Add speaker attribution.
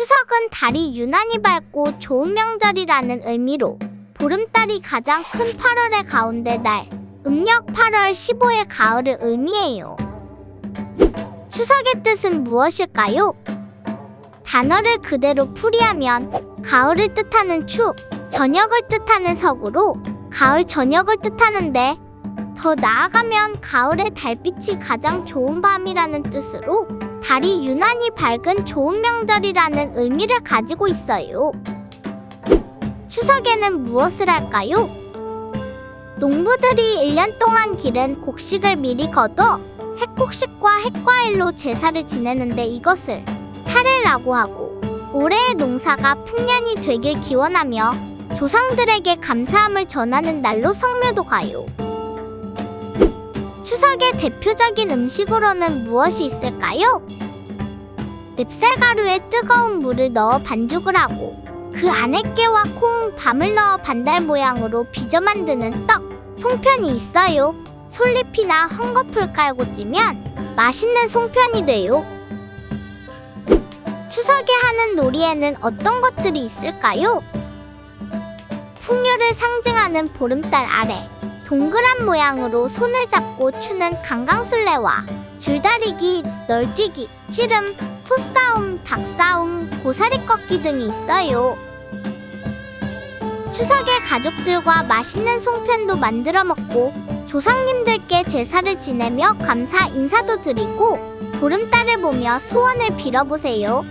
Speaker 1: 추석은 달이 유난히 밝고 좋은 명절이라는 의미로 보름달이 가장 큰 8월의 가운데 날, 음력 8월 15일 가을을 의미해요. 추석의 뜻은 무엇일까요? 단어를 그대로 풀이하면 가을을 뜻하는 추, 저녁을 뜻하는 석으로 가을 저녁을 뜻하는데 더 나아가면 가을의 달빛이 가장 좋은 밤이라는 뜻으로 달이 유난히 밝은 좋은 명절이라는 의미를 가지고 있어요. 추석에는 무엇을 할까요? 농부들이 1년 동안 기른 곡식을 미리 거둬 핵곡식과 핵과일로 제사를 지내는데 이것을 차례라고 하고 올해의 농사가 풍년이 되길 기원하며 조상들에게 감사함을 전하는 날로 성묘도 가요. 추석의 대표적인 음식으로는 무엇이 있을까요? 맵쌀가루에 뜨거운 물을 넣어 반죽을 하고 그 안에 깨와 콩, 밤을 넣어 반달 모양으로 빚어 만드는 떡, 송편이 있어요. 솔잎이나 헝겊을 깔고 찌면 맛있는 송편이 돼요. 추석에 하는 놀이에는 어떤 것들이 있을까요? 풍요를 상징하는 보름달 아래 동그란 모양으로 손을 잡고 추는 강강술래와 줄다리기, 널뛰기, 씨름, 소싸움, 닭싸움, 고사리 꺾기 등이 있어요. 추석에 가족들과 맛있는 송편도 만들어 먹고 조상님들께 제사를 지내며 감사 인사도 드리고 보름달을 보며 소원을 빌어보세요.